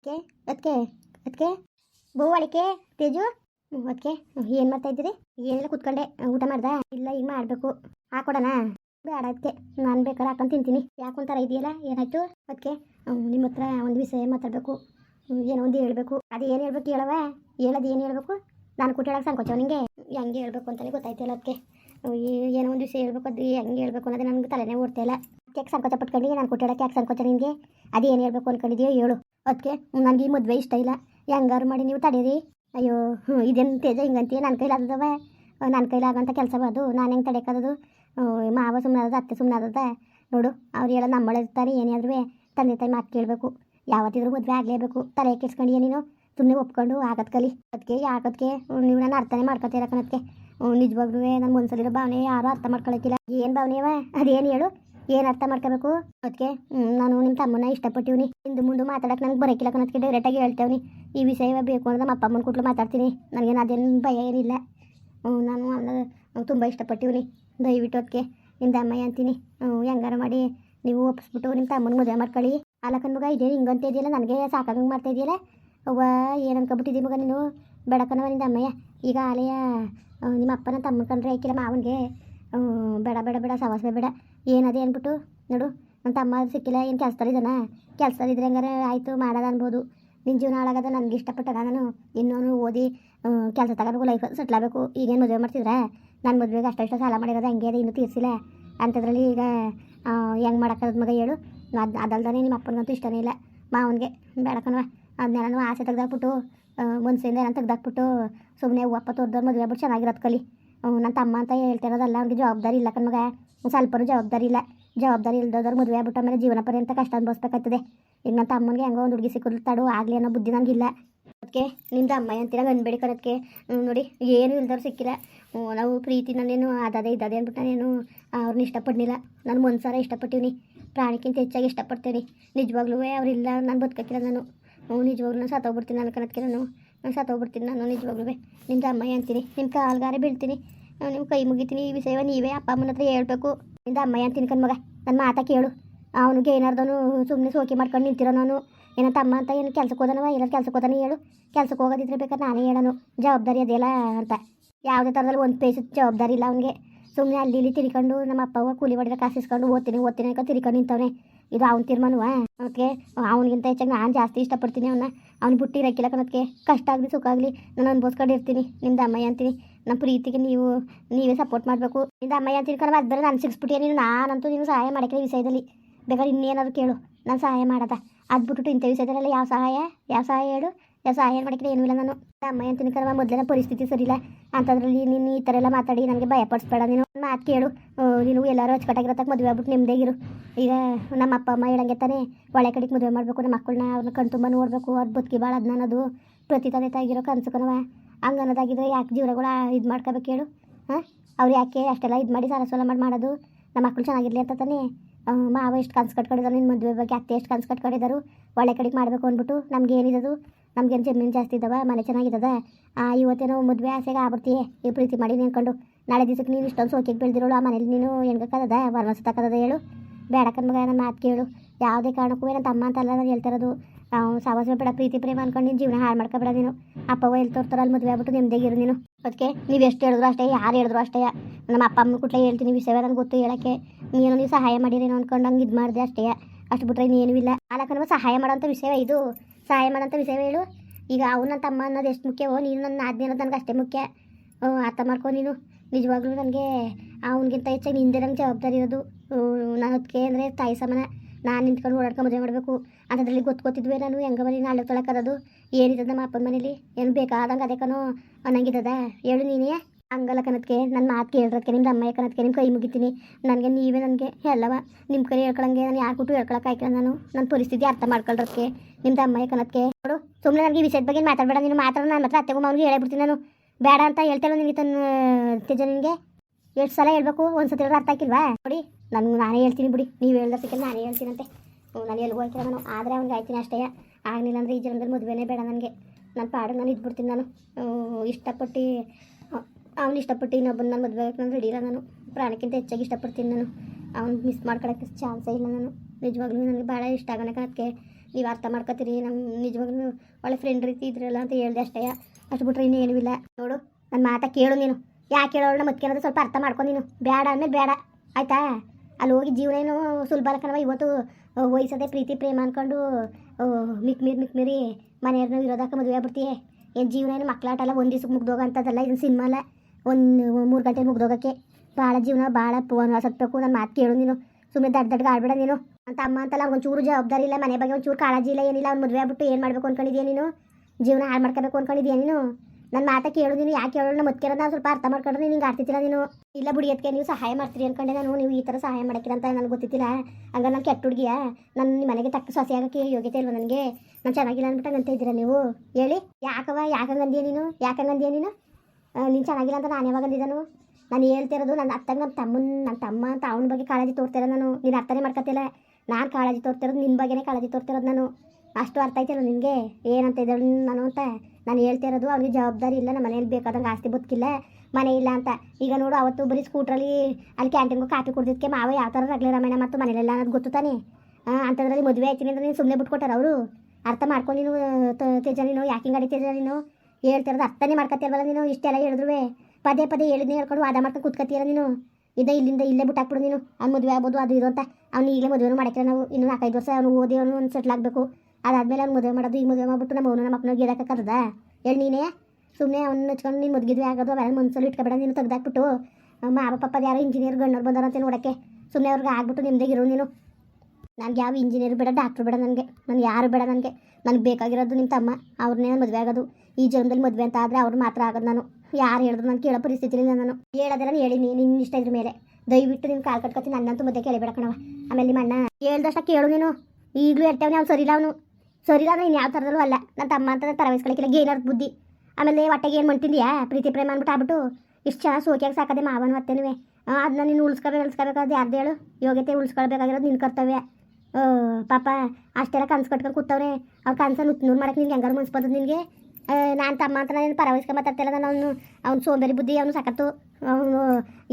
ಅದಕ್ಕೆ ಅದಕ್ಕೆ ಅದಕ್ಕೆ. ಬೋವಳಿಕೆ ತೇಜು. ಅದಕ್ಕೆ. ಏನು ಮಾಡ್ತಾ ಇದ್ದೀರಿ? ಏನಿಲ್ಲ, ಕುತ್ಕೊಂಡೆ. ಊಟ ಮಾಡ್ದ. ಇಲ್ಲ, ಈಗ ಮಾಡಬೇಕು. ಹಾಕೊಡೋಣ ಬೇಡ, ಅದಕ್ಕೆ. ನಾನು ಬೇಕಾದ್ರೆ ಹಾಕೊಂಡು ತಿಂತೀನಿ. ಯಾಕೊಂತರ ಇದೆಯಲ್ಲ? ಏನಾಯ್ತು? ಅದಕ್ಕೆ ನಿಮ್ಮ ಹತ್ರ ಒಂದು ವಿಷಯ ಮಾತಾಡಬೇಕು. ಏನೋ ಒಂದು ಹೇಳ್ಬೇಕು. ಅದು ಏನು ಹೇಳ್ಬೇಕು ಹೇಳವ ಹೇಳೋದು ಏನು ಹೇಳ್ಬೇಕು? ನಾನು ಕುಟ್ಟಿ ಹೇಳಕ್ಕೆ ಸಂಕೋಚವ ನಿಂಗೆ ಹೆಂಗೆ ಹೇಳ್ಬೇಕು ಅಂತಲೇ ಗೊತ್ತಾಯ್ತಿಲ್ಲ ಅದಕ್ಕೆ. ಏನೋ ಒಂದು ವಿಷಯ ಹೇಳ್ಬೇಕು. ಅದು ಹೆಂಗೆ ಹೇಳ್ಬೇಕು ಅನ್ನೋದು ನನಗೆ ತಲೆನೇ ಓಡ್ತಾ ಇಲ್ಲ. ಯಾಕೆ ಸಂಕೋಚ ಪಟ್ಕೊಂಡು? ನಾನು ಕೂಟ ಹೇಳಕ್ಕೆ ಯಾಕೆ ಸಂಕೋಚ ನಿಂಗೆ? ಅದು ಏನು ಹೇಳ್ಬೇಕು ಅನ್ಕೊಂಡಿದ್ಯೋ ಹೇಳು. ಅದಕ್ಕೆ ನನಗೆ ಈ ಮದುವೆ ಇಷ್ಟ ಇಲ್ಲ. ಹೆಂಗಾರು ಮಾಡಿ ನೀವು ತಡೀರಿ. ಅಯ್ಯೋ, ಹ್ಞೂ, ಇದೇನು ತೇಜ ಹಿಂಗಂತೀಯ? ನನ್ನ ಕೈಲಿ ಆದದವ. ನನ್ನ ಕೈಲಾಗಂಥ ಕೆಲಸ ಅದು. ನಾನು ಹೆಂಗೆ ತಡೆಯೋಕ್ಕದು ಮಾವ ಸುಮ್ಮನೆ ಅದ ಅತ್ತೆ ಸುಮ್ಮನೆ ಆದದ ನೋಡು, ಅವ್ರು ಹೇಳೋ ನಮ್ಮಳೆ ಇರ್ತಾರೆ, ಏನೇ ಆದ್ರೂ ತಂದೆ ತಾಯಿ ಮಾತು ಕೇಳಬೇಕು. ಯಾವತ್ತಿದ್ರೂ ಮದುವೆ ಆಗಲೇಬೇಕು. ತಲೆ ಕೆಡ್ಸ್ಕೊಂಡು ನೀನು? ಸುಮ್ಮನೆ ಒಪ್ಕೊಂಡು ಆಗದ್ ಕಲಿ. ಅದಕ್ಕೆ ಯಾಕದಕ್ಕೆ ನೀವು ನಾನು ಅರ್ಥನೇ ಮಾಡ್ಕೊತೀರ ನಿಜವಾಗ್ಲೂ ನನ್ನ ಮನ್ಸಲ್ಲಿರೋ ಭಾವನೆ ಯಾರೂ ಅರ್ಥ ಮಾಡ್ಕೊಳಕ್ಕಿಲ್ಲ. ಏನು ಭಾವನೆ ಅವ? ಅದೇನು ಹೇಳು? ಏನು ಅರ್ಥ ಮಾಡ್ಕೋಬೇಕು? ಅದಕ್ಕೆ ನಾನು ನಿಮ್ಮ ತಮ್ಮನ ಇಷ್ಟಪಟ್ಟಿವ್ನಿ. ಹಿಂದೆ ಮುಂದೆ ಮಾತಾಡಕ್ಕೆ ನಂಗೆ ಬರೋಕ್ಕಿಲ್ಲ ಡೈರೆಕ್ಟ್ ಡೈರೆಕ್ಟಾಗಿ ಹೇಳ್ತೇವ್ನಿ. ಈ ವಿಷಯ ಬೇಕು ಅಂದ್ರೆ ನಮ್ಮ ಅಪ್ಪ ಅಮ್ಮನ ಕೂಟ್ಲು ಮಾತಾಡ್ತೀನಿ. ನನಗೇನು ಅದೇನು ಭಯ ಏನಿಲ್ಲ. ನಾನು ಅನ್ನೋದು ತುಂಬ ಇಷ್ಟಪಟ್ಟಿವ್ನಿ. ದಯವಿಟ್ಟು ಅದಕ್ಕೆ ನಿಮ್ಮ ಅಮ್ಮ ಅಂತೀನಿ. ಹೆಂಗಾರ ಮಾಡಿ ನೀವು ಒಪ್ಪಿಸ್ಬಿಟ್ಟು ನಿಮ್ಮ ತಮ್ಮನ ಮದುವೆ ಮಾಡ್ಕೊಳ್ಳಿ. ಅಲ್ಲಕ್ಕನ ಮಗ ಇದೇ ಹಿಂಗಂತ ಇದೆಯಲ್ಲ? ನನಗೆ ಸಾಕಾಗಂಗೆ ಮಾಡ್ತಾ ಇದೆಯಲ್ಲ? ಅವ್ವ, ಏನು ಅನ್ಕೊಬಿಟ್ಟಿದ್ದೀವಿ ಮಗ ನೀನು? ಬೇಡಕನವ ನಿಂದ ಅಮ್ಮಯ್ಯ. ಈಗ ಆಲೆಯ ನಿಮ್ಮ ಅಪ್ಪನ ತಮ್ಮನ ಕಂಡ್ರೆ ಐಕಿಲ್ಲ ಮಾವನಿಗೆ ಬೇಡ ಬೇಡ ಬೇಡ ಸವಾಸ ಬೇಡ. ಏನದೇ ಅಂದ್ಬಿಟ್ಟು, ನೋಡು ನನ್ನ ತಮ್ಮ ಸಿಕ್ಕಿಲ್ಲ, ಏನು ಕೆಲಸದಲ್ಲಿದ್ದಾನ ಕೆಲಸದಲ್ಲಿದ್ರೆ ಹಂಗಾರೆ ಆಯಿತು, ಮಾಡೋದು ಅನ್ಬೋದು. ನಿನ್ನ ಜೀವನ ಹಾಳಾಗದ, ನನಗೆ ಇಷ್ಟಪಟ್ಟದ ನಾನು. ಇನ್ನೂ ಓದಿ ಕೆಲಸ ತಗೋಬೇಕು ಲೈಫ್ ಸೆಟ್ಲಾಗಬೇಕು ಈಗೇನು ಮದುವೆ ಮಾಡ್ತಿದ್ರೆ? ನನ್ನ ಮದುವೆಗೆ ಅಷ್ಟಷ್ಟು ಸಾಲ ಮಾಡಿರೋದು ಹಂಗೆ ಅದು ಇನ್ನೂ ತೀರಿಸಿಲ್ಲ. ಅಂಥದ್ರಲ್ಲಿ ಈಗ ಹೆಂಗೆ ಮಾಡೋಕ್ಕದ ಮಗ ಹೇಳು. ಅದು ಅದಲ್ದೇ ನಿಮ್ಮ ಅಪ್ಪನಿಗಂತೂ ಇಷ್ಟನೇ ಇಲ್ಲ. ಮಾವನಿಗೆ ಬೇಡಕನವ ಅದನ್ನೆಲ್ಲ ನಾನು ಆಸೆ ತೆಗೆದಾಕ್ಬಿಟ್ಟು ಮನ್ಸಿಂದ ನಾನು ತೆಗೆದಾಕ್ಬಿಟ್ಟು ಸುಮ್ಮನೆ ಅಪ್ಪ ತೋರ್ದವ್ರು ಮದುವೆ ಆಗ್ಬಿಟ್ಟು ಚೆನ್ನಾಗಿರೋದು ಕಲಿ. ನನ್ನ ತಮ್ಮ ಅಂತ ಹೇಳ್ತಿರೋದಲ್ಲ, ಅವ್ನಿಗೆ ಜವಾಬ್ದಾರಿ ಇಲ್ಲ ಕಣ್ಮಗ ಸ್ವಲ್ಪನೂ ಜವಾಬ್ದಾರಿ ಇಲ್ಲ. ಜವಾಬ್ದಾರಿ ಇಲ್ದೋದವ್ರು ಮದುವೆ ಆಗ್ಬಿಟ್ಟ ಮೇಲೆ ಜೀವನ ಪರ್ಯಂತ ಕಷ್ಟ ಅನ್ಭವಿಸ್ಬೇಕಾಗ್ತದೆ. ಈಗ ನನ್ನ ತಮ್ಮನಿಗೆ ಹೆಂಗೋ ಒಂದು ಹುಡುಗಿ ಸಿಕ್ಕಿರ್ತಾಡು ಆಗಲಿ ಅನ್ನೋ ಬುದ್ಧಿ ನಂಗಿಲ್ಲ ಅದಕ್ಕೆ ನಿಮ್ದು ಅಮ್ಮ ಅಂತೀರ ಅನ್ಬೇಡಿ ಕರೋದಕ್ಕೆ ನೋಡಿ, ಏನು ಇಲ್ದವ್ರು ಸಿಕ್ಕಿಲ್ಲ. ನಾವು ಪ್ರೀತಿ ನಾನೇನು ಅದೇ ಇದ್ದದೆ ಅಂದ್ಬಿಟ್ಟು ನಾನೇನು ಅವ್ರನ್ನ ಇಷ್ಟಪಡ್ಲಿಲ್ಲ. ನಾನು ಮನ್ಸಾರ ಇಷ್ಟಪಟ್ಟಿವ್ನಿ. ಪ್ರಾಣಿಕ್ಕಿಂತ ಹೆಚ್ಚಾಗಿ ಇಷ್ಟಪಡ್ತೀನಿ ನಿಜವಾಗ್ಲೂ ಅವ್ರಿಲ್ಲ, ನಾನು ಬದುಕಕ್ಕಿಲ್ಲ ನಾನು. ನಿಜವಾಗ್ಲೂ ನಾನು ಸತ್ತೋಗ್ಬಿಡ್ತೀನಿ ಕಣಕ್ಕೆ ನಾನು. ನಾನು ಸತ್ತೋಗ್ಬಿಡ್ತೀನಿ ನಾನು ನಿಜವಾಗ್ಲೂ ನಿಮ್ಮ ಅಮ್ಮ ಅಂತೀನಿ. ನಿಮ್ಮ ಕಾಲ್ಗಾರೆ ಬೀಳ್ತೀನಿ. ನಿಮ್ಮ ಕೈ ಮುಗಿತೀನಿ. ಈ ವಿಷಯವ ನೀವೇ ಅಪ್ಪ ಅಮ್ಮನ ಹತ್ರ ಹೇಳ್ಬೇಕು. ನಿಂದ ಅಮ್ಮ ಅಂತೀನಿ ಕಣ್ಮಗ. ನನ್ನ ಮಾತಾ ಕೇಳು. ಅವನಿಗೆ ಏನಾರ್ದನು ಸುಮ್ಮನೆ ಸೋಕಿ ಮಾಡ್ಕೊಂಡು ನಿಂತಿರೋ ನಾನು. ಏನಂತ ತಮ್ಮ ಅಂತ ಏನು ಕೆಲ್ಸಕ್ಕೆ ಹೋದನವ? ಏನಾದ್ರು ಕೆಲ್ಸಕ್ಕೆ ಹೋದಾನೆ ಹೇಳು. ಕೆಲ್ಸಕ್ಕೆ ಹೋಗೋದಿದ್ರೆ ಬೇಕಾದ್ರೆ ನಾನೇ ಹೇಳೋನು. ಜವಾಬ್ದಾರಿ ಅದೆಲ್ಲ ಅಂತ. ಯಾವುದೇ ಥರದಲ್ಲಿ ಒಂದು ಪೇಸ್ ಜವಾಬ್ದಾರಿ ಇಲ್ಲ ಅವನಿಗೆ. ಸುಮ್ಮನೆ ಅಲ್ಲಿ ಇಲ್ಲಿ ತಿರ್ಕೊಂಡು ನಮ್ಮ ಅಪ್ಪವ ಕೂಲಿ ಹೊಡೆದ ಕಾಸಿಸ್ಕೊಂಡು ಓದ್ತೀನಿ ಓದ್ತೀನಿ ಅಂತ ತಿರ್ಕೊಂಡು ನಿಂತವನೆ. ಇದು ಅವ್ನ ತೀರ್ಮಾನವ? ಅದಕ್ಕೆ ಅವನಿಗಿಂತ ಹೆಚ್ಚಾಗಿ ನಾನು ಜಾಸ್ತಿ ಇಷ್ಟಪಡ್ತೀನಿ ಅವನ್ನ ಅವ್ನು ಬುಟ್ಟಿ ಇರಕ್ಕಿಲ್ಲ ಕಣಕ್ಕೆ ಕಷ್ಟ ಆಗಲಿ, ಸುಖ ಆಗಲಿ, ನಾನು ಅನ್ಭವಿಸ್ಕೊಂಡು ಇರ್ತೀನಿ. ನಿಮ್ದು ಅಮ್ಮಯ್ಯ ಅಂತೀನಿ. ನಮ್ಮ ಪ್ರೀತಿಗೆ ನೀವು, ನೀವೇ ಸಪೋರ್ಟ್ ಮಾಡಬೇಕು. ನಿಮ್ದು ಅಮ್ಮಯ್ಯ ಅಂತೀನಿ ಕಣವ ಅದು ಬೇರೆ ನಾನು ಸಿಕ್ಸ್ಬಿಟ್ಟಿಯ ನೀನು? ನಾನಂತೂ ನೀವು ಸಹಾಯ ಮಾಡಕ್ಕೆ ವಿಷಯದಲ್ಲಿ. ಬೇಕಾದ್ರೆ ಇನ್ನೇನಾದ್ರು ಕೇಳು. ನಾನು ಸಹಾಯ ಮಾಡದ. ಅದು ಬಿಟ್ಬಿಟ್ಟು ಇಂಥ ವಿಷಯದಲ್ಲೆಲ್ಲ ಯಾವ ಸಹಾಯ? ಯಾವ ಸಹಾಯ ಹೇಳು? ಯಾವ ಸಹಾಯ ಮಾಡಕ್ಕೆ ಏನೂ ಇಲ್ಲ ನಾನು. ಅಮ್ಮ ಅಂತೀನಿ ಕಣವ ಮೊದಲೇ ಪರಿಸ್ಥಿತಿ ಸರಿಯಿಲ್ಲ. ಅಂಥದ್ರಲ್ಲಿ ನೀನು ಈ ಥರ ಎಲ್ಲ ಮಾತಾಡಿ ನನಗೆ ಭಯಪಡಿಸ್ಬೇಡ ನೀನು ಮಾತು ಕೇಳು. ನೀನು ಎಲ್ಲರೂ ಅಚ್ಚುಕಟ್ಟಾಗಿರತ್ತಕ್ಕೆ ಮದುವೆ ಆಗ್ಬಿಟ್ಟು ನಿಮ್ಮದೇಗಿರು ಈಗ ನಮ್ಮ ಅಪ್ಪ, ಅಮ್ಮ ಹೇಳಂಗೆ ತಾನೇ, ಒಳ್ಳೆ ಕಡೆಗೆ ಮದುವೆ ಮಾಡಬೇಕು ನಮ್ಮ ಮಕ್ಕಳನ್ನ ಅವ್ರನ್ನ ಕಣ್ ತುಂಬ ನೋಡಬೇಕು. ಅವ್ರ ಬದುಕಿ ಭಾಳ ಅದನ್ನ ಪ್ರತಿ ತಂದೆ ತಾಗಿರೋ ಕನಸು ಕಣವ ಹಂಗೆ ಅನ್ನೋದಾಗಿದ್ರೆ ಯಾಕೆ ಜೀವನಗಳು ಇದು ಮಾಡ್ಕೋಬೇಕು ಹೇಳು ಹಾಂ? ಅವ್ರು ಯಾಕೆ ಅಷ್ಟೆಲ್ಲ ಇದು ಮಾಡಿ ಸಾಲ ಸೋಲ ಮಾಡಿ ಮಾಡೋದು? ನಮ್ಮ ಮಕ್ಕಳು ಚೆನ್ನಾಗಿರಲಿ ಅಂತ ತಾನೇ. ಮಾವ ಎಷ್ಟು ಕನ್ಸು ಕಟ್ಕೊಂಡಿದ್ದಾರೆ ನಿನ್ನ ಮದುವೆ ಬಗ್ಗೆ ಅತ್ತೆ ಎಷ್ಟು ಕನ್ಸು ಕಟ್ಕೊಂಡಿದ್ದಾರೆ ಒಳ್ಳೆ ಕಡೆಗೆ ಮಾಡಬೇಕು ಅಂದ್ಬಿಟ್ಟು ನಮ್ಗೆ ಏನಿರೋದು ನಮ್ಗೇನು ಜಮೀನು ಜಾಸ್ತಿ ಇದ್ದಾವೆ ಮನೆ ಚೆನ್ನಾಗಿದ್ದದ ಆ, ಇವತ್ತೇನೋ ಮದುವೆ ಆಸೆಗೆ ಆಗ್ಬಿಡ್ತೀಯ ಈ ಪ್ರೀತಿ ಮಾಡಿ ನಿಂತ್ಕೊಂಡು ನಾಳೆ ದಿವ್ಸಕ್ಕೆ ನೀನು ಇಷ್ಟೊಂದು ಸೋಕಿಗೆ ಬೆಳೆದಿರೋಳು ಆ ಮನೇಲಿ ನೀನು ಹೆಣ್ಗಕ್ಕದ ವರ್ಣಸ ತಕ್ಕದ ಹೇಳು. ಬೇಡ ಕಣ್ಮಗ ನನ್ನ ಮಾತು ಕೇಳು. ಯಾವುದೇ ಕಾರಣಕ್ಕೂ ನನ್ನ ತಮ್ಮ ಅಂತಲ್ಲ ನಾನು ಹೇಳ್ತಿರೋದು ನಾವು ಸಾವಾಸ ಬೇಡ ಪ್ರೀತಿ ಪ್ರೇಮ ಅನ್ಕೊಂಡು ನೀನು ಜೀವನ ಹಾಳು ಮಾಡ್ಕೊಬೇಡ ನೀನು. ಅಪ್ಪವ ಎಲ್ಲಿ ತೋರ್ತಾರ ಅಲ್ಲಿ ಮದುವೆ ಆಗ್ಬಿಟ್ಟು ನೆಮ್ಮದಿಗಿರು ನೀನು. ಅದಕ್ಕೆ ನೀವು ಎಷ್ಟು ಹೇಳಿದ್ರು ಅಷ್ಟೇ ಯಾರು ಹೇಳಿದ್ರು ಅಷ್ಟೇ. ನಮ್ಮ ಅಪ್ಪ ಅಮ್ಮ ಕುಟ್ಲೆ ಹೇಳ್ತೀನಿ ವಿಷಯ ನನಗೆ ಗೊತ್ತು ಹೇಳೋಕ್ಕೆ. ನೀನು ನೀವು ಸಹಾಯ ಮಾಡಿರೇನೋ ಅನ್ಕೊಂಡು ಹಂಗೆ ಇದು ಮಾಡಿದೆ ಅಷ್ಟೇ. ಅಷ್ಟು ಬಿಟ್ಟರೆ ಇನ್ನೇನು ಇಲ್ಲ. ಅಲ್ಲಕ್ಕ ಸಹಾಯ ಮಾಡೋಂಥ ವಿಷಯ ಇದು. ಸಹಾಯ ಮಾಡೋಂಥ ವಿಷಯ ಹೇಳು. ಈಗ ಅವ್ನು ತಮ್ಮ ಅನ್ನೋದು ಎಷ್ಟು ಮುಖ್ಯವೋ ನೀನು ನನ್ನ ಆಜ್ಞೆ ಅನ್ನೋದು ನನಗೆ ಅಷ್ಟೇ ಮುಖ್ಯ. ಅರ್ಥ ಮಾಡ್ಕೊ ನೀನು. ನಿಜವಾಗ್ಲೂ ನನಗೆ ಅವನಿಗಿಂತ ಹೆಚ್ಚಾಗಿ ನಿಂದೆ ಜವಾಬ್ದಾರಿ ಇರೋದು. ನಾನು ಅದಕ್ಕೆ ಅಂದರೆ ತಾಯಿ ಸಮಾನ. ನಾನು ನಿಂತ್ಕೊಂಡು ಓಡಾಡ್ಕೊಂಡು ಮದುವೆ ಮಾಡಬೇಕು. ಅಂಥದ್ರಲ್ಲಿ ಗೊತ್ತು ಗೊತ್ತಿದ್ವಿ ನಾನು. ಹೆಂಗ ಬರೀ ನಾಳೆ ತೊಳಕರೋದು ಏನಿದ್ದದ ನಮ್ಮ ಅಪ್ಪನ ಮನೇಲಿ? ಏನು ಬೇಕಾದಂಗೆ ಅದೇ ಕನೋ ಅನ್ನಂಗಿದ್ದದ ಹೇಳು ನೀನೇ. ಹಂಗಲ್ಲ ಕನತ್ಕೆ ನನ್ನ ಮಾತು ಕೇಳ್ರಕ್ಕೆ ನಿಮ್ಮ ಅಮ್ಮ ಕನತ್ಕೆ ನಿಮ್ಮ ಕೈ ಮುಗಿತೀನಿ. ನನಗೆ ನೀವೇ ನನಗೆ ಎಲ್ಲವ ನಿಮ್ಮ ಕೈ ಹೇಳ್ಕೊಳಂಗೆ, ನಾನು ಯಾರು ಕೊಟ್ಟು ಹೇಳ್ಕೊಳಕ್ಕೆ ಆಯ್ಕಿಲ್ಲ ನಾನು. ನನ್ನ ಪರಿಸ್ಥಿತಿ ಅರ್ಥ ಮಾಡ್ಕೊಳ್ರಕ್ಕೆ ನಿಮ್ದು ಅಮ್ಮ ಕನತ್ಕೆ ನೋಡು ಸುಮ್ಮನೆ ನನಗೆ ವಿಷಯದ ಬಗ್ಗೆ ಮಾತಾಡಬೇಡ. ನೀನು ಮಾತಾಡೋ ನಾನು ಮಾತ್ರ ಅತ್ತೆಗೂ ಅವ್ನಿಗೆ ಹೇಳ್ಬಿಡ್ತೀನಿ ನಾನು. ಬೇಡ ಅಂತ ಹೇಳ್ತೇವೆ ನಿನಗೆ ತನ್ನ ತೇಜ ನಿನಗೆ? ಎಷ್ಟು ಸಲ ಹೇಳ್ಬೇಕು? ಒಂದು ಸತಿ ಅರ್ಥ ಆಗಿಲ್ವಾ? ನೋಡಿ, ನನಗೆ ನಾನೇ ಹೇಳ್ತೀನಿ ಬಿಡಿ. ನೀವು ಹೇಳಿದ್ರೆ ಸಿಕ್ಕಿದ್ರೆ ನಾನೇ ಹೇಳ್ತೀನಂತೆ. ನಾನು ಎಲ್ಲಿಗೂ ಹೋಗ್ತಿಲ್ಲ ನಾನು. ಆದರೆ ಅವ್ನಿಗೆ ಆಯ್ತೀನಿ ಅಷ್ಟೇ. ಆಗಲಿಲ್ಲ ಅಂದರೆ ಈ ಜನ್ಮದಲ್ಲಿ ಮದುವೆನೇ ಬೇಡ ನನಗೆ. ನನ್ನ ಪಾಡಿಗೆ ನಾನು ಇದ್ಬಿಡ್ತೀನಿ ನಾನು. ಇಷ್ಟಪಟ್ಟು ಅವ್ನು ಇಷ್ಟಪಟ್ಟು ಇನ್ನೊಬ್ಬನ ನಾನು ಮದುವೆ ಆಗಕ್ಕೆ ನಾನು ರೆಡಿ ಇಲ್ಲ ನಾನು. ಪ್ರಾಣಕ್ಕಿಂತ ಹೆಚ್ಚಾಗಿ ಇಷ್ಟಪಡ್ತೀನಿ ನಾನು. ಅವ್ನು ಮಿಸ್ ಮಾಡ್ಕೊಳಕ್ಕೆ ಚಾನ್ಸೇ ಇಲ್ಲ ನಾನು. ನಿಜವಾಗ್ಲೂ ನನಗೆ ಭಾಳ ಇಷ್ಟ ಆಗೋಣ ಅದಕ್ಕೆ ನೀವು ಅರ್ಥ ಮಾಡ್ಕೊತೀರಿ ನಮ್ಮ ನಿಜವಾಗ್ಲೂ ಒಳ್ಳೆ ಫ್ರೆಂಡ್ ರೀತಿ ಇದ್ರಲ್ಲ ಅಂತ ಹೇಳ್ದೆ ಅಷ್ಟೇ. ಅಷ್ಟು ಬಿಟ್ರೆ ಇನ್ನೇನೂ ಇಲ್ಲ. ನೋಡು ನನ್ನ ಮಾತಾ ಕೇಳು ನೀನು. ಯಾಕೆ ಹೇಳೋಣ ಮತ್ತೆ ಸ್ವಲ್ಪ ಅರ್ಥ ಮಾಡ್ಕೊ ನೀನು. ಬೇಡ ಅಂದಮೇಲೆ ಬೇಡ ಆಯ್ತಾ? ಅಲ್ಲಿ ಹೋಗಿ ಜೀವನ ಏನು ಸುಲಭ ಇವತ್ತು ವಯಸ್ಸದೆ ಪ್ರೀತಿ ಪ್ರೇಮ ಅಂದ್ಕೊಂಡು ಆ, ಮಿಕ್ ಮೀರಿ ಮಿಕ್ ಮೀರಿ ಮನೆಯವ್ರನ್ನ ಇರೋದಕ್ಕೆ ಮದುವೆ ಆಗ್ಬಿಡ್ತೀಯೇ. ಏನು ಜೀವನ ಏನು ಮಕ್ಕಳಾಟ ಅಲ್ಲ ಒಂದು ದಿವ್ಸಕ್ಕೆ ಮುಗ್ದೋಗ ಅಂಥದ್ದಲ್ಲ ಇದನ್ನು ಸಿನಿಮಾ ಅಲ್ಲ. ಒಂದು ಮೂರು ಗಂಟೆ ಮುಗ್ದೋಗಕ್ಕೆ ಭಾಳ ಜೀವನ ಭಾಳ ಪೋನ್ ಸತ್ಬೇಕು. ನನ್ನ ಮಾತು ಕೇಳು ನೀನು. ಸುಮ್ಮನೆ ದಡ್ಡ ದಡ್ಡ ಆಡ್ಬೇಡ ನೀನು. ಅಂತ ಅಮ್ಮ ಅಂತಲ್ಲ ಒಂಚೂರು ಜವಾಬ್ದಾರಿ ಇಲ್ಲ. ಮನೆ ಬಗ್ಗೆ ಒಂಚೂರು ಕಾಳಜಿ ಇಲ್ಲ, ಏನಿಲ್ಲ. ಅವ್ನು ಮದುವೆ ಆಗ್ಬಿಟ್ಟು ಏನು ಮಾಡಬೇಕು ಅನ್ಕೊಂಡಿದ್ಯಾ ನೀನು? ಜೀವನ ಹಾಳು ಮಾಡ್ಕೋಬೇಕು ಅನ್ಕೊಂಡಿದ್ಯಾ ನೀನು? ನನ್ನ ಮಾತಾ ಕೇಳು ನೀನು. ಯಾಕೆ ಹೇಳೋಣ ಮತ್ತೆ ನಾನು ಸ್ವಲ್ಪ ಅರ್ಥ ಮಾಡ್ಕೊಂಡ್ರೆ ನಿಂಗೆ ಹಿಂಗೆ ಆಡ್ತಿದ್ದಿಲ್ಲ ನೀನು. ಇಲ್ಲ ಬುಡಿಯತ್ಗೆ ನೀವು ಸಹಾಯ ಮಾಡ್ತೀರಿ ಅನ್ಕೊಂಡೆ ನಾನು. ನೀವು ಈ ಥರ ಸಹಾಯ ಮಾಡಕ್ಕಿಲ್ಲ ಅಂತ ನನಗೆ ಗೊತ್ತಿದ್ದಿಲ್ಲ. ಹಂಗ ನಾನು ಕೆಟ್ಟ ಹುಡುಗಿಯ? ನನ್ನ ನಿಮ್ಮ ಮನೆಗೆ ತಕ್ಕ ಸೊಸೆ ಆಗೋಕ್ಕೆ ಯೋಗ್ಯತೆ ಇಲ್ವ ನನಗೆ? ನಾನು ಚೆನ್ನಾಗಿಲ್ಲ ಅಂದ್ಬಿಟ್ಟು ಅಂತ ಇದ್ದೀರಾ ನೀವು? ಹೇಳಿ. ಯಾಕವ ಯಾಕಂಗಂದಿಯ ನೀನು? ಯಾಕಂಗಂದಿಯ ನೀನು? ನೀನು ಚೆನ್ನಾಗಿಲ್ಲ ಅಂತ ನಾನು ಯಾವಾಗ ಅಂದಿದ್ದನು? ನಾನು ಹೇಳ್ತಿರೋದು ನನ್ನ ಅತ್ತಾಗ ನಮ್ಮ ತಮ್ಮನ ನನ್ನ ತಮ್ಮ ಅಂತ ಅವನ ಬಗ್ಗೆ ಕಾಳಜಿ ತೋರ್ತಿರ ನಾನು. ನೀನು ಅರ್ಥನೇ ಮಾಡ್ಕೊತಿಲ್ಲ. ನಾನು ಕಾಳಜಿ ತೋರ್ತಿರೋದು ನಿನ್ನ ಬಗ್ಗೆನೇ ಕಾಳಜಿ ತೋರ್ತಿರೋದು ನಾನು. ಅಷ್ಟು ಅರ್ಥ ಆಯ್ತಿಲ್ಲ ನಿನಗೆ? ಏನಂತ ಇದ್ದಾಳೆ ನಾನು ಅಂತ? ನಾನು ಹೇಳ್ತಿರೋದು ಅವ್ನಿಗೆ ಜವಾಬ್ದಾರಿ ಇಲ್ಲ ನಮ್ಮ ಮನೇಲಿ ಬೇಕಾದಂಗೆ ಆಸ್ತಿ ಬದುಕಿಲ್ಲ, ಮನೆ ಇಲ್ಲ ಅಂತ. ಈಗ ನೋಡು, ಅವತ್ತು ಬರೀ ಸ್ಕೂಟ್ರಲ್ಲಿ ಅಲ್ಲಿ ಕ್ಯಾಂಟೀನ್ಗೂ ಕಾಫಿ ಕುಡ್ದಿದ್ದಕ್ಕೆ ಮಾವ ಯಾವ ಥರ ರಗಲೆ ರಮೇಣ ಮತ್ತು ಮನೇಲೆಲ್ಲ ಅನ್ನೋದು ಗೊತ್ತು ತಾನೆ? ಅಂಥದ್ರಲ್ಲಿ ಮದುವೆ ಆಯ್ತೀನಿ ಅಂದ್ರೆ ನೀನು ಸುಮ್ಮನೆ ಬಿಟ್ಕೊಟ್ಟಾರ ಅವರು? ಅರ್ಥ ಮಾಡ್ಕೊಂಡು ನೀನು ತೇಜ ನೀನು ಯಾಕೆ ಹಿಂಗೆ ತೇಜ ನೀನು ಹೇಳ್ತಿರೋದು ಅರ್ಥನೇ ಮಾಡ್ಕೊತಿಲ್ವಲ್ಲ ನೀನು? ಇಷ್ಟೆಲ್ಲ ಹೇಳಿದ್ರು ಪದೇ ಪದೇ ಹೇಳಿದ್ನೇ ಹೇಳ್ಕೊಂಡು ವಾದ ಮಾಡ್ಕೊಂಡು ಕೂತ್ಕೊತೀರ ನೀನು? ಇದೇ ಇಲ್ಲಿಂದ ಇಲ್ಲೇ ಬಿಟ್ಟು ಹಾಕ್ಬಿಡು ನೀನು. ಅವ್ನು ಮದುವೆ ಆಗ್ಬೋದು, ಅದು ಇದು ಅಂತ. ಅವ್ನು ಈಗಲೇ ಮದುವೆ ಮಾಡಕ್ಕೆ ನಾವು. ಇನ್ನು ನಾಲ್ಕೈದು ವರ್ಷ ಅವ್ನು ಓದಿ ಅವನು ಒಂದು ಸೆಟ್ಲ್ ಆಗಬೇಕು. ಅದಾದಮೇಲೆ ಅವ್ನು ಮದುವೆ ಮಾಡೋದು, ಈಗ ಮದುವೆ ಮಾಡ್ಬಿಟ್ಟು ನಮ್ಮ ಅವನು ನಮ್ಮ ಅಪ್ಪನ ಗಿಡಕ್ಕದ ಹೇಳಿ ನೀನೇ. ಸುಮ್ಮನೆ ಅವ್ನು ಹಚ್ಕೊಂಡು ನೀನು ಮದುಗಿದ್ವಿ ಆಗೋದು, ಅವೆಲ್ಲ ಮನ್ಸಲ್ಲಿ ಇಟ್ಕೊಬೇಡ, ನೀನು ತೆಗ್ದಾಕ್ಬಿಟ್ಟು. ಮಾವ ಪಪ್ಪದ ಯಾರೋ ಇಂಜಿನಿಯರ್ ಗಣ್ಣರು ಬಂದಾರ ಅಂತ ನೋಡೋಕ್ಕೆ. ಸುಮ್ಮನೆ ಅವ್ರಿಗೆ ಆಗ್ಬಿಟ್ಟು ನಿಮ್ಮದೇ ಇರೋ ನೀನು. ನನಗೆ ಯಾವ ಇಂಜಿನಿಯರ್ ಬೇಡ ಡಾಕ್ಟ್ರು ಬೇಡ ನನಗೆ. ನನಗೆ ಯಾರು ಬೇಡ ನನಗೆ. ನನಗೆ ಬೇಕಾಗಿರೋದು ನಿಮ್ಮ ತಮ್ಮ. ಅವ್ರನ್ನೇ ನಾನು ಮದುವೆ ಆಗೋದು. ಈ ಜನ್ಮದಲ್ಲಿ ಮದುವೆ ಅಂತ ಆದರೆ ಅವ್ರು ಮಾತ್ರ ಆಗೋದು ನಾನು. ಯಾರು ಹೇಳಿದ್ರು ನಾನು ಕೇಳೋ ಪರಿಸ್ಥಿತಿಲಿ ನಾನು. ಹೇಳೋದೆಲ್ಲ ಹೇಳಿ ನಿನ್ನ ಇಷ್ಟ ಇದ್ರ ಮೇಲೆ. ದಯವಿಟ್ಟು ನಿನ್ ಕಾಲು ಕಟ್ಕೊತೀನಿ, ನನ್ನಂತೂ ಮಧ್ಯೆ ಕೇಳಿಬೇಡ ಕಣವ ಆಮೇಲೆ ನಿಮ್ಮ ಅಣ್ಣ ಹೇಳ್ದಷ್ಟ ಕೇಳು ನೀನು. ಈಗಲೂ ಹೇಳ್ತೇವೆ ಅವ್ನು ಸರಿಲ್ಲ ಅವನು. ಸರಿಲ್ಲ ನೀನು ಯಾವ ಥರದಲ್ಲೂ ಅಲ್ಲ. ನನ್ನ ತಮ್ಮ ಅಂತ ತರವಹಿಸ್ಕೊಳಕ್ಕಿಲ್ಲ ಗೇನರ್ ಬುದ್ಧಿ. ಆಮೇಲೆ ಹೊಟ್ಟೆಗೆ ಏನು ಮಾಡ್ತಿದ್ಯಾ ಪ್ರೀತಿ ಪ್ರೇಮ ಅಂದ್ಬಿಟ್ಟು ಆಗ್ಬಿಟ್ಟು ಇಷ್ಟು ಚೆನ್ನಾಗಿ ಸೋಕಿಯಾಗಿ ಸಾಕದೆ ಮಾವನು ಹೊತ್ತೇನುವೆ ಅದನ್ನ ನೀನು ಉಳಿಸ್ಕೋಬೇಕು ಉಳಿಸ್ಕೋಬೇಕಾದ್ರೆ ಯಾರ್ದು ಹೇಳು? ಯೋಗ್ಯತೆ ಉಳಿಸ್ಕೊಳ್ಬೇಕಾಗಿರೋದು ನಿನ್ನ ಕರ್ತವ್ಯ. ಪಾಪ, ಅಷ್ಟೆಲ್ಲ ಕನ್ಸು ಕಟ್ಕೊಂಡು ಕೂತವ್ರೆ. ಅವ್ರ ಕನ್ಸನ್ನು ನೂರು ಮಾಡಕ್ಕೆ ನಿನ್ಗೆ ಹೆಂಗಾರು ಮನ್ಸು ಬರ್ತದೆ ನಿನಗೆ? ನಾನು ತಮ್ಮ ಅಂತ ನಾನು ಪರವಹಿಸ್ಕೊಂಡು ಮಾತಾಡ್ತಿಲ್ಲ, ನಾನು ಅವನು ಅವ್ನು ಸೋಂಬೇರಿ ಬುದ್ಧಿ, ಅವನು ಸಾಕತ್ತು ಅವನು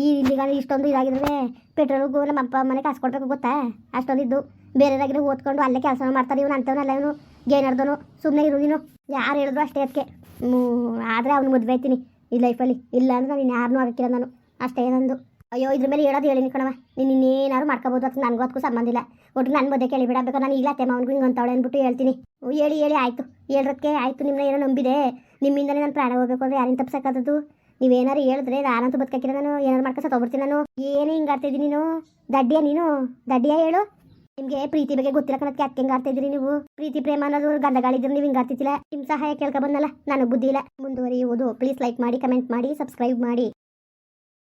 ಈ ಇಲ್ಲಿಗ ಇಷ್ಟೊಂದು ಇದಾಗಿದ್ರೆ ಪೆಟ್ರೋಲ್ಗೂ ನಮ್ಮ ಅಪ್ಪ ಮನೆ ಕಾಸು ಕೊಡ್ಬೇಕು ಗೊತ್ತಾ? ಅಷ್ಟೊಂದು ಇದ್ದು ಬೇರೆದಾಗಿರೋ ಓದ್ಕೊಂಡು ಅಲ್ಲೇ ಕೆಲಸ ಮಾಡ್ತಾರೆ, ಇವನು ಅಂಥವನಲ್ಲ ಇವನು ಗೇನರ್ದನು ಸುಮ್ಮನೆ ಇರು ಯಾರು ಹೇಳಿದ್ರು ಅಷ್ಟೇ ಅದಕ್ಕೆ ಆದರೆ ಅವ್ನು ಮದುವೆ ಆಯ್ತೀನಿ ಈ ಲೈಫಲ್ಲಿ ಇಲ್ಲ ಅಂದ್ರೆ ನಾನು ಯಾರನ್ನೂ ಆಗಕ್ಕಿಲ್ಲ ನಾನು. ಅಷ್ಟೇ ನಂದು. ಅಯ್ಯೋ, ಇದ್ರ ಮೇಲೆ ಹೇಳೋದು ಹೇಳಿನಿ ಕಣವ ನೀನು ಇನ್ನೇನಾದ್ರು ಮಾಡ್ಕೋಬೋದು ಅದಕ್ಕೆ ನನಗೂ ಅದಕ್ಕೂ ಸಂಬಂಧ ಇಲ್ಲ. ಒಟ್ಟು ನನ್ನ ಮಧ್ಯೆ ಕೇಳಿಬಿಡ. ಬೇಕಾದ್ರೆ ನಾನು ಇಲ್ಲ ಅತ್ತೆ ಅವ್ನಿಗೂ ಹಿಂಗೆ ಅಂತವಳೆ ಅಂದ್ಬಿಟ್ಟು ಹೇಳ್ತೀನಿ. ಹೇಳಿ ಹೇಳಿ, ಆಯಿತು. ಹೇಳೋದಕ್ಕೆ ಆಯಿತು. ನಿಮ್ಮನ್ನ ಏನೋ ನಂಬಿದೆ. ನಿಮ್ಮಿಂದಲೇ ನಾನು ಪ್ರಾಣ ಹೋಗಬೇಕು ಅಂದರೆ ಯಾರಿಂದ ತಪ್ಸಕ್ಕಾದದ್ದು? ನೀವೇನಾರು ಹೇಳಿದ್ರೆ ನಾನಂತೂ ಬದುಕಕ್ಕಿಲ್ಲ ನಾನು. ಏನಾರು ಮಾಡ್ಕೊ ತೊಗೊಬಿಡ್ತೀನಿ ನಾನು. ಏನೇ ಹಿಂಗೆ ಆಡ್ತಿದ್ದೀನಿ ನೀನು? ದಡ್ಡಿಯ ನೀನು? ದಡ್ಡಿಯ ಹೇಳು? ನಿಮಗೆ ಪ್ರೀತಿ ಬಗ್ಗೆ ಗೊತ್ತಿಲ್ಲ ಕಣಕ್ಕೆ ಅದಕ್ಕೆ ಹೆಂಗೆ ನೀವು? ಪ್ರೀತಿ, ಪ್ರೇಮ ಅನ್ನೋದು ಗಂಡಗಳಿದ್ರೆ ನೀವು ಹಿಂಗೆ ಆಡ್ತಿದ್ದಿಲ್ಲ ನಿಮ್ಮ ಸಹಾಯ ಕೇಳ್ಕೊ ನನಗೆ ಬುದ್ಧಿ ಇಲ್ಲ. ಮುಂದುವರಿಯುವುದು. ಪ್ಲೀಸ್ ಲೈಕ್ ಮಾಡಿ, ಕಮೆಂಟ್ ಮಾಡಿ, ಸಬ್ಸ್ಕ್ರೈಬ್ ಮಾಡಿ.